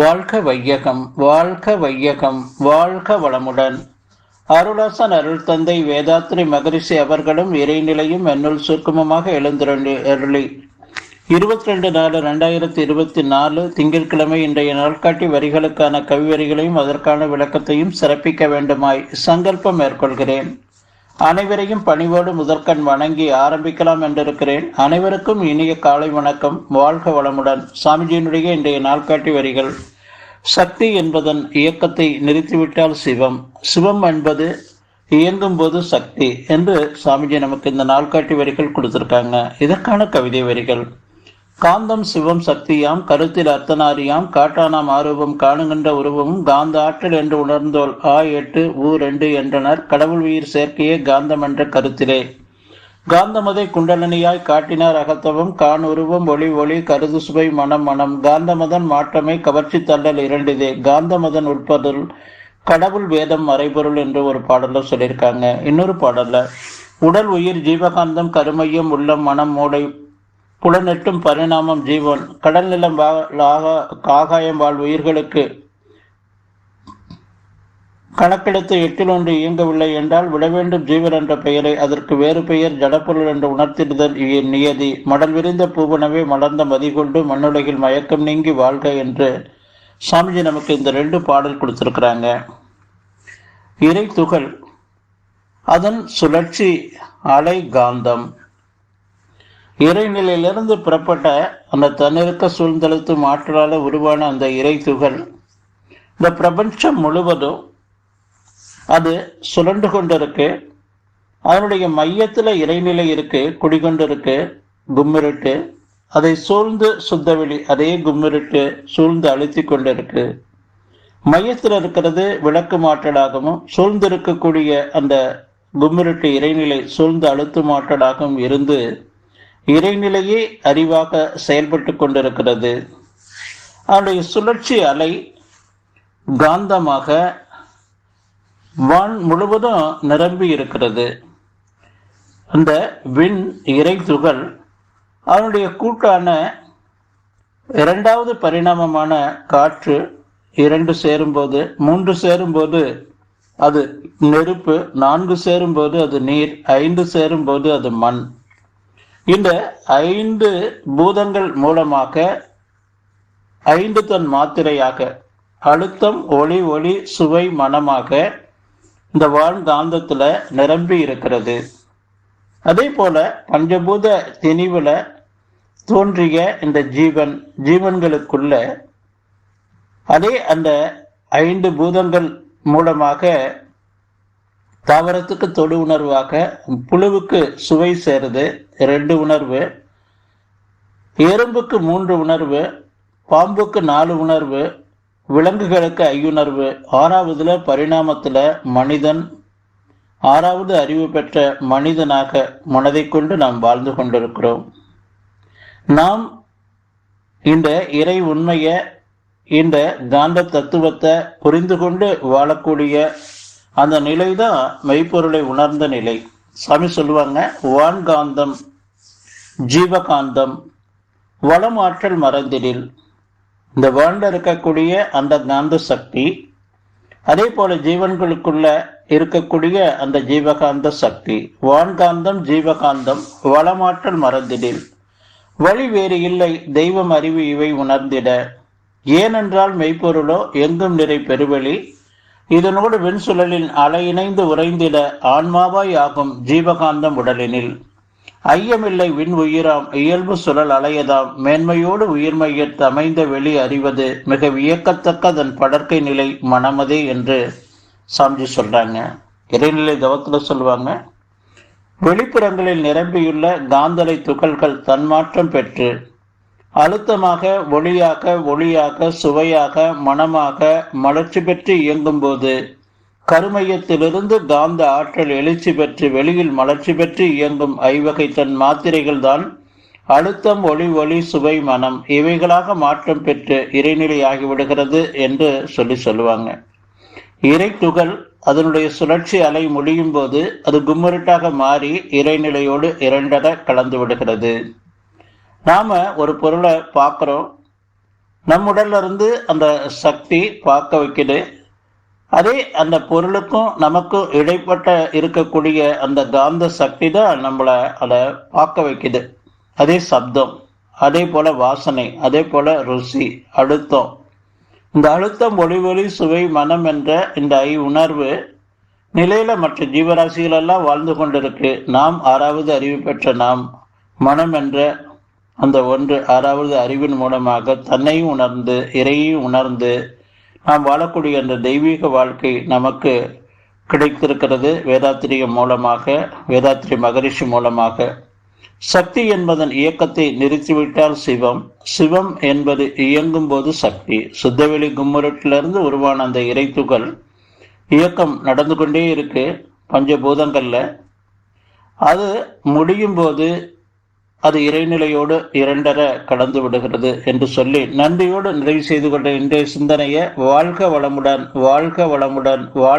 வாழ்க வையகம் வாழ்க வையகம் வாழ்க வளமுடன். அருளாசன் அருள் தந்தை வேதாத்ரி மகரிஷி அவர்களும் இறைநிலையும் என்னுள் சுருக்கமமாக எழுந்திரண்டு அருளி. இருபத்தி ரெண்டு நாலு ரெண்டாயிரத்தி இருபத்தி நாலு திங்கட்கிழமை இன்றைய நாள்காட்டி வரிகளுக்கான கவிவரிகளையும் அதற்கான விளக்கத்தையும் சிறப்பிக்க வேண்டுமாய் சங்கல்பம் மேற்கொள்கிறேன். அனைவரையும் பணிவோடு முதற்கண் வணங்கி ஆரம்பிக்கலாம் என்றிருக்கிறேன். அனைவருக்கும் இனிய காலை வணக்கம். வாழ்க வளமுடன். சாமிஜியினுடைய இன்றைய நாள்காட்டி வரிகள். சக்தி என்பதன் இயக்கத்தை நிறுத்திவிட்டால் சிவம். சிவம் என்பது இயங்கும் போது சக்தி என்று சாமிஜி நமக்கு இந்த நாள்காட்டி வரிகள் கொடுத்திருக்காங்க. இதற்கான கவிதை வரிகள். காந்தம் சிவம் சக்தியாம் கருத்தில் அர்த்தனாரியாம் காட்டானாம் ஆரூபம் காணுகின்ற உருவமும் காந்த ஆற்றல் என்று உணர்ந்தோல் ஆ எட்டு ஊ ரெண்டு என்றனர். கடவுள் உயிர் சேர்க்கையே காந்தம் என்ற கருத்திலே. காந்தமதை குண்டலனியாய் காட்டினார் அகத்தவம். கான் உருவம் ஒளி ஒளி கருது சுவை மனம் மனம். காந்தமதன் மாற்றமே கவர்ச்சி தள்ளல் இரண்டிதே. காந்தமதன் உட்பொருள் கடவுள் வேதம் மறைபொருள் என்று ஒரு பாடல்ல சொல்லியிருக்காங்க. இன்னொரு பாடல்ல உடல் உயிர் ஜீவகாந்தம் கருமையம் உள்ளம் மனம் மூளை புலனெட்டும் பரிணாமம் ஜீவன். கடல் நிலம் ஆகாயம் வாழ் உயிர்களுக்கு. கணக்கெடுத்து எட்டில் ஒன்று இயங்கவில்லை என்றால் விட வேண்டும் ஜீவன் என்ற பெயரை. அதற்கு வேறு பெயர் ஜடப்பொருள் என்று உணர்த்திடுதல் நியதி. மடல் விரிந்த பூவனவே மலர்ந்த மதிகொண்டு மண்ணுலகில் மயக்கம் நீங்கி வாழ்க என்று சாமிஜி நமக்கு இந்த ரெண்டு பாடல் கொடுத்துருக்குறாங்க. இறை துகள். அதன் சுழற்சி அலை காந்தம். இறைநிலையிலிருந்து புறப்பட்ட அந்த தன்னிறக்க சூழ்ந்தெழுத்தும் ஆற்றலால் உருவான அந்த இறை துகள். இந்த பிரபஞ்சம் முழுவதும் அது சுழண்டு கொண்டிருக்கு. அதனுடைய மையத்தில் இறைநிலை இருக்கு குடிகொண்டிருக்கு கும்மிருட்டு. அதை சூழ்ந்து சுத்தவெளி அதே கும்மிருட்டு சூழ்ந்து அழுத்தி கொண்டிருக்கு. மையத்தில் இருக்கிறது விளக்கு மாற்றலாகவும் சூழ்ந்திருக்கக்கூடிய அந்த கும்மிருட்டு இறைநிலை சூழ்ந்து அழுத்து மாற்றலாகவும் இருந்து இறைநிலையே அறிவாக செயல்பட்டு கொண்டிருக்கிறது. அவருடைய சுழற்சி அலை காந்தமாக வான் முழுவதும் நிரம்பி இருக்கிறது. அந்த விண் இறை துகள் அதனுடைய கூட்டான இரண்டாவது பரிணாமமான காற்று இரண்டு சேரும்போது மூன்று சேரும்போது அது நெருப்பு நான்கு சேரும்போது அது நீர் ஐந்து சேரும்போது அது மண். இந்த ஐந்து பூதங்கள் மூலமாக ஐந்து தன் மாத்திரையாக அழுத்தம் ஒளி ஒளி சுவை மனமாக இந்த வாழ்காந்தத்துல நிரம்பி இருக்கிறது. அதே போல பஞ்சபூத திணிவுல தோன்றிய இந்த ஜீவன் ஜீவன்களுக்குள்ள அதே அந்த ஐந்து பூதங்கள் மூலமாக தாவரத்துக்கு தொடு உணர்வாக புழுவுக்கு சுவை சேருது ரெண்டு உணர்வு. எறும்புக்கு மூன்று உணர்வு பாம்புக்கு நாலு உணர்வு விலங்குகளுக்கு ஐயுணர்வு. ஆறாவதுல பரிணாமத்துல மனிதன் ஆறாவது அறிவு பெற்ற மனிதனாக மனதை கொண்டு நாம் வாழ்ந்து கொண்டிருக்கிறோம். நாம் இந்த இறை உண்மைய இந்த காந்த தத்துவத்தை புரிந்து கொண்டு வாழக்கூடிய அந்த நிலை தான் மெய்ப்பொருளை உணர்ந்த நிலை. சாமி சொல்லுவாங்க வான்காந்தம் ஜீவகாந்தம் வளமாற்றல் மறந்திடில். இந்த வேண்ட இருக்கக்கூடிய அந்த காந்த சக்தி அதே போல ஜீவன்களுக்குள்ள இருக்கக்கூடிய அந்த ஜீவகாந்த சக்தி வான்காந்தம் ஜீவகாந்தம் வளமாற்றல் மறந்திடில். வழி வேறு இல்லை தெய்வம் அறிவு இவை உணர்ந்திட. ஏனென்றால் மெய்ப்பொருளோ எங்கும் நிறை பெருவெளி இதனோடு வெண்சுழலின் அலை இணைந்து உறைந்திட ஆன்மாவாய் ஆகும் ஜீவகாந்தம் உடலினில். ஐயமில்லை விண் உயிராம் இயல்பு சுழல் அலையதாம் மேன்மையோடு உயிர்மையற்று அமைந்த வெளி அறிவது மிக வியக்கத்தக்க அதன் படற்கை நிலை மனமதே என்று சாம்ஜி சொல்றாங்க. இறைநிலை தவத்தில் சொல்லுவாங்க வெளிப்புறங்களில் நிரம்பியுள்ள காந்தலை துகள்கள் தன்மாற்றம் பெற்று அழுத்தமாக ஒளியாக ஒளியாக சுவையாக மனமாக மலர்ச்சி பெற்று இயங்கும்போது கருமையத்திலிருந்து காந்த ஆற்றல் எழுச்சி பெற்று வெளியில் மலர்ச்சி பெற்று இயங்கும் ஐவகை தன் மாத்திரைகள்தான் அழுத்தம் ஒளி ஒளி சுவை மனம் இவைகளாக மாற்றம் பெற்று இறைநிலை ஆகிவிடுகிறது என்று சொல்லி சொல்லுவாங்க. இறை துகள் அதனுடைய சுழற்சி அலை முடியும் போது அது கும்முருட்டாக மாறி இறைநிலையோடு இரண்டர கலந்து விடுகிறது. நாம ஒரு பொருளை பார்க்குறோம். நம் உடல்ல இருந்து அந்த சக்தி பார்க்க வைக்குது. அதே அந்த பொருளுக்கும் நமக்கும் இடைப்பட்ட இருக்கக்கூடிய அந்த காந்த சக்தி தான் நம்மளை அதை பார்க்க வைக்குது. அதே சப்தம் அதே போல வாசனை அதே போல ருசி அழுத்தம். இந்த அழுத்தம் ஒளி ஒளி சுவை மனம் என்ற இந்த ஐ உணர்வு நிலையில மற்ற ஜீவராசிகள் எல்லாம் வாழ்ந்து கொண்டிருக்கு. நாம் ஆறாவது அறிவு பெற்ற நாம் மனம் என்ற அந்த ஒன்று ஆறாவது அறிவின் மூலமாக தன்னையும் உணர்ந்து இறையையும் உணர்ந்து நாம் வாழக்கூடிய அந்த தெய்வீக வாழ்க்கை நமக்கு கிடைத்திருக்கிறது. வேதாத்திரியம் மூலமாக வேதாத்திரி மகரிஷி மூலமாக. சக்தி என்பதன் இயக்கத்தை நிறுத்திவிட்டால் சிவம். சிவம் என்பது இயங்கும் போது சக்தி. சுத்தவெளி கும்முரட்டிலிருந்து உருவான அந்த இறைத்துகள் இயக்கம் நடந்து கொண்டே இருக்கு. பஞ்சபூதங்கள்ல. அது முடியும் போது அது இறைநிலையோடு இரண்டர கடந்து விடுகிறது என்று சொல்லி நன்றியோடு நிறைவு செய்து கொண்ட இன்றைய சிந்தனையை வாழ்க வளமுடன் வாழ்க வளமுடன் வாழ்